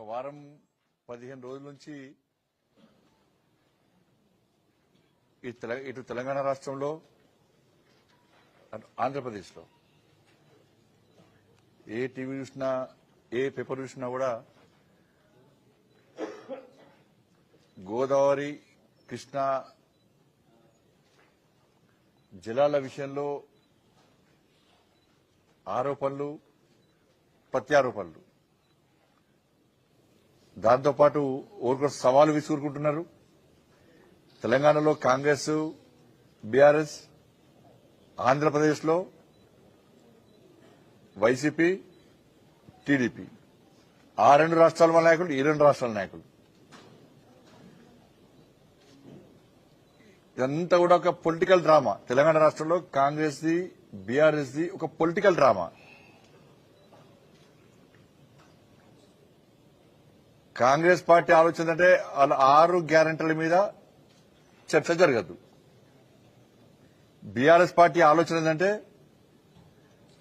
ఒక వారం పదిహేను రోజుల నుంచి తెల- ఇటు తెలంగాణ రాష్ట్రంలో ఆంధ్రప్రదేశ్లో. ఏ టీవీ చూసినా ఏ పేపర్ చూసినా కూడా గోదావరి కృష్ణా జలాల విషయంలో ఆరోపణలు ప్రత్యారోపణలు. దాంతోపాటు ఓరికొక సవాలు విసురుకుంటున్నారు. తెలంగాణలో కాంగ్రెస్ బీఆర్ఎస్ ఆంధ్రప్రదేశ్లో వైసీపీ టీడీపీ. ఆ రెండు రాష్ట్రాల నాయకులు ఈ రెండు రాష్ట్రాల నాయకులు. ఇదంతా కూడా ఒక పొలిటికల్ డ్రామా. తెలంగాణ రాష్ట్రంలో కాంగ్రెస్ది బీఆర్ఎస్ది ఒక పొలిటికల్ డ్రామా. కాంగ్రెస్ పార్టీ ఆలోచన అంటే వాళ్ళ ఆరు గ్యారంటీల మీద చర్చ జరగదు. బీఆర్ఎస్ పార్టీ ఆలోచన ఏంటంటే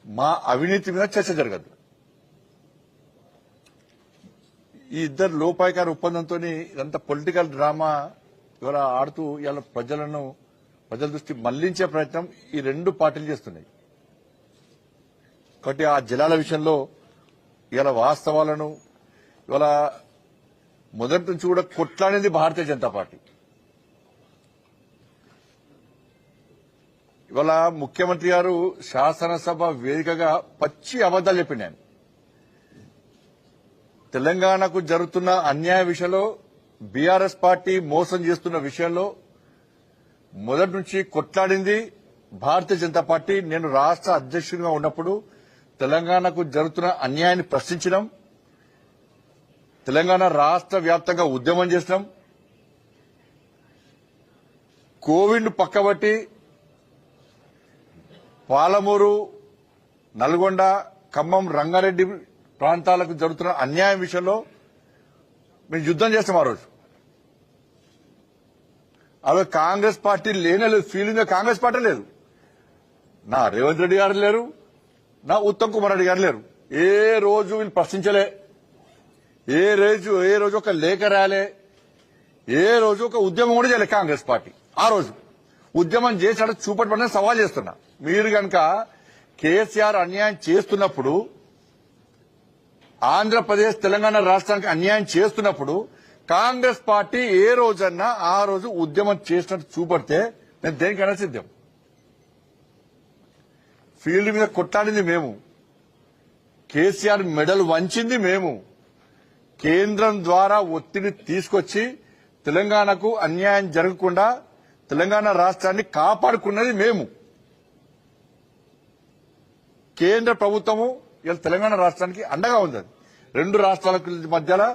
మా అవినీతి మీద చర్చ జరగదు. ఈ ఇద్దరు లోపాయకార ఒప్పందంతో ఇదంతా పొలిటికల్ డ్రామా ఇవాళ ఆడుతూ ఇవాళ ప్రజలను ప్రజల దృష్టి మళ్ళించే ప్రయత్నం ఈ రెండు పార్టీలు చేస్తున్నాయి. కాబట్టి ఆ జలాల విషయంలో ఇవాళ వాస్తవాలను ఇవాళ మొదటి నుంచి కూడా కొట్లాడింది భారతీయ జనతా పార్టీ. ఇవాళ ముఖ్యమంత్రి గారు శాసనసభ వేదికగా పచ్చి అబద్దాలు చెప్పిండు ఆయన. తెలంగాణకు జరుగుతున్న అన్యాయ విషయంలో బీఆర్ఎస్ పార్టీ మోసం చేస్తున్న విషయంలో మొదటి నుంచి కొట్లాడింది భారతీయ జనతా పార్టీ. నేను రాష్ట్ర అధ్యక్షుడిగా ఉన్నప్పుడు తెలంగాణకు జరుగుతున్న అన్యాయాన్ని ప్రశ్నించడం తెలంగాణ రాష్ట్ర వ్యాప్తంగా ఉద్యమం చేసినాం. కోవిడ్ పక్కబట్టి పాలమూరు నల్గొండ ఖమ్మం రంగారెడ్డి ప్రాంతాలకు జరుగుతున్న అన్యాయం విషయంలో మేము యుద్దం చేస్తాం ఆ రోజు. అలా కాంగ్రెస్ పార్టీ లేనే లేదు ఫీలింగ్ కాంగ్రెస్ పార్టీ లేదు. నా రేవంత్ రెడ్డి గారు లేరు నా ఉత్తమ్ కుమార్ రెడ్డి గారు లేరు. ఏ రోజు వీళ్ళు ప్రశ్నించలే. ఏ రోజు ఏ రోజు ఒక లేఖ రాలే ఏ రోజు ఒక ఉద్యమం కూడా చేయలేదు కాంగ్రెస్ పార్టీ. ఆ రోజు ఉద్యమం చేసినట్టు చూపట్టమని సవాల్ చేస్తున్నా. మీరు గనక కేసీఆర్ అన్యాయం చేస్తున్నప్పుడు ఆంధ్రప్రదేశ్ తెలంగాణ రాష్ట్రానికి అన్యాయం చేస్తున్నప్పుడు కాంగ్రెస్ పార్టీ ఏ రోజన్నా ఆ రోజు ఉద్యమం చేసినట్టు చూపడితే నేను దేనికైనా సిద్ధం. ఫీల్డ్ మీద కొట్లాడింది మేము. కేసీఆర్ మెడల్ వంచింది మేము. కేంద్రం ద్వారా ఒత్తిడి తీసుకొచ్చి తెలంగాణకు అన్యాయం జరగకుండా తెలంగాణ రాష్ట్రాన్ని కాపాడుకున్నది మేము కేంద్ర ప్రభుత్వము ఇలా తెలంగాణ రాష్ట్రానికి అండగా ఉంది అది. రెండు రాష్ట్రాల మధ్యలో